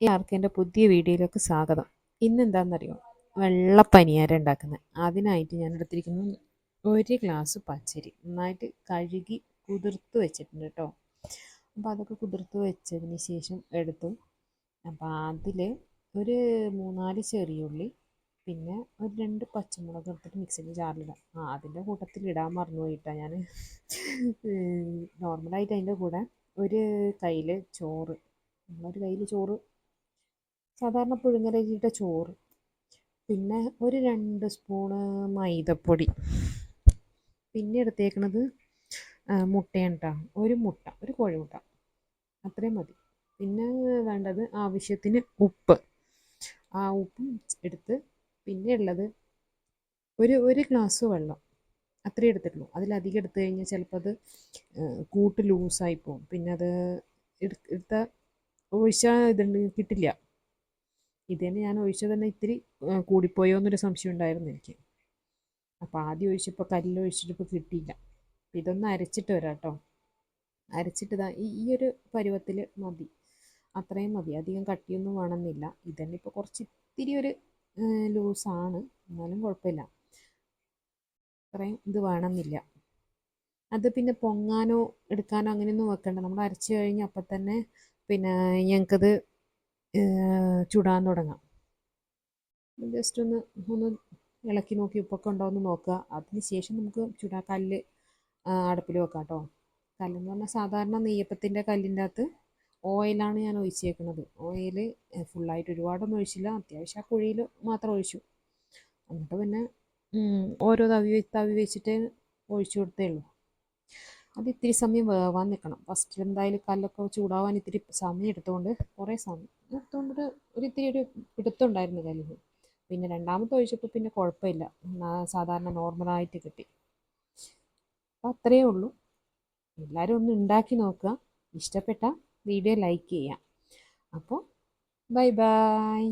എന്റെ പുതിയ വീഡിയോയിലേക്ക് സ്വാഗതം. ഇന്ന് എന്താണെന്നറിയോ വെള്ളപ്പനിയാരം ഉണ്ടാക്കുന്നത് അതിനായിട്ട് ഞാൻ എടുത്തിരിക്കുന്നത് ഒരു ഗ്ലാസ് പച്ചരി നന്നായിട്ട് കഴുകി കുതിർത്ത് വെച്ചിട്ടുണ്ട് കേട്ടോ. അപ്പോൾ അതൊക്കെ കുതിർത്ത് വെച്ചതിന് ശേഷം എടുത്തു. അപ്പോൾ അതിൽ ഒരു മൂന്നാൽ ചെറിയുള്ളി പിന്നെ ഒരു രണ്ട് പച്ചമുളക് എടുത്തിട്ട് മിക്സിന്റെ ജാറിലിടാം. ആ അതിന്റെ കൂട്ടത്തിൽ ഇടാൻ മറന്നു പോയിട്ടാണ് ഞാൻ നോർമലായിട്ട് അതിന്റെ കൂടെ ഒരു കയ്യിൽ ചോറ്. നമ്മളൊരു കയ്യിൽ ചോറ് സാധാരണ പുഴുങ്ങലരിയുടെ ചോറ്. പിന്നെ ഒരു രണ്ട് സ്പൂണ് മൈദപ്പൊടി. പിന്നെ എടുത്തേക്കണത് മുട്ടയാണ് ഒരു മുട്ട ഒരു കോഴിമുട്ട. അത്രയും മതി. പിന്നെ വേണ്ടത് ആവശ്യത്തിന് ഉപ്പ്. ആ ഉപ്പും എടുത്ത് പിന്നെ ഉള്ളത് ഒരു ഒരു ഗ്ലാസ് വെള്ളം. അത്രയും എടുത്തിട്ടുള്ളൂ. അതിലധികം എടുത്തു കഴിഞ്ഞാൽ ചിലപ്പോൾ അത് കൂട്ട് ലൂസായി പോകും. പിന്നെ അത് എടുത്ത ഒഴിച്ചാൽ ഇതുണ്ട് കിട്ടില്ല. ഇത് തന്നെ ഞാൻ ഒഴിച്ചത് തന്നെ ഇത്തിരി കൂടിപ്പോയോ എന്നൊരു സംശയം ഉണ്ടായിരുന്നു എനിക്ക്. അപ്പോൾ ആദ്യം ഒഴിച്ചപ്പോൾ കല്ലൊഴിച്ചിട്ട് ഇപ്പോൾ കിട്ടിയില്ല. ഇതൊന്ന് അരച്ചിട്ട് വരാം കേട്ടോ അരച്ചിട്ട് ഇതാ ഈ ഒരു പരുവത്തിൽ മതി. അത്രയും മതി. അധികം കട്ടിയൊന്നും വേണമെന്നില്ല. ഇതന്നെ ഇപ്പോൾ കുറച്ച് ഇത്തിരി ഒരു ലൂസാണ്. എന്നാലും കുഴപ്പമില്ല. അത്രയും ഇത് വേണമെന്നില്ല. അത് പിന്നെ പൊങ്ങാനോ എടുക്കാനോ അങ്ങനെയൊന്നും വെക്കണ്ട. നമ്മൾ അരച്ച് കഴിഞ്ഞ് അപ്പം തന്നെ പിന്നെ ഞങ്ങൾക്കത് ചുടാൻ തുടങ്ങാം. ജസ്റ്റ് ഒന്ന് ഒന്ന് ഇളക്കി നോക്കി ഉപ്പൊക്കെ ഉണ്ടോ എന്ന് നോക്കുക. അതിന് ശേഷം നമുക്ക് ചുടാ കല്ല് അടുപ്പിൽ വെക്കാം കേട്ടോ കല്ലെന്ന് പറഞ്ഞാൽ സാധാരണ നെയ്യപ്പത്തിന്റെ കല്ലിന്റെ അകത്ത് ഓയിലാണ് ഞാൻ ഒഴിച്ചേക്കുന്നത് ഓയിൽ ഫുള്ളായിട്ട് ഒരുപാടൊന്നും ഒഴിച്ചില്ല. അത്യാവശ്യം ആ കുഴിയിൽ മാത്രം ഒഴിച്ചു. എന്നിട്ട് പിന്നെ ഓരോ തവി തവി വെച്ചിട്ട് ഒഴിച്ചു കൊടുത്തേ ഉള്ളൂ. അത് ഇത്തിരി സമയം വേവാൻ നിൽക്കണം ഫസ്റ്റ് എന്തായാലും കല്ലൊക്കെ ചൂടാവാൻ ഇത്തിരി സമയം എടുത്തുകൊണ്ട് കുറേ സമയം എടുത്തുകൊണ്ട് ഒരു ഇത്തിരി ഒരു പിടുത്തുണ്ടായിരുന്നു കല്ലിന്. പിന്നെ രണ്ടാമത്തെ ഒഴിച്ചപ്പോൾ പിന്നെ കുഴപ്പമില്ല. സാധാരണ നോർമലായിട്ട് കിട്ടി. അപ്പോൾ അത്രയേ ഉള്ളൂ. എല്ലാവരും ഒന്ന് ഉണ്ടാക്കി നോക്കുക. ഇഷ്ടപ്പെട്ട വീഡിയോ ലൈക്ക് ചെയ്യാം. അപ്പോൾ ബൈ ബൈ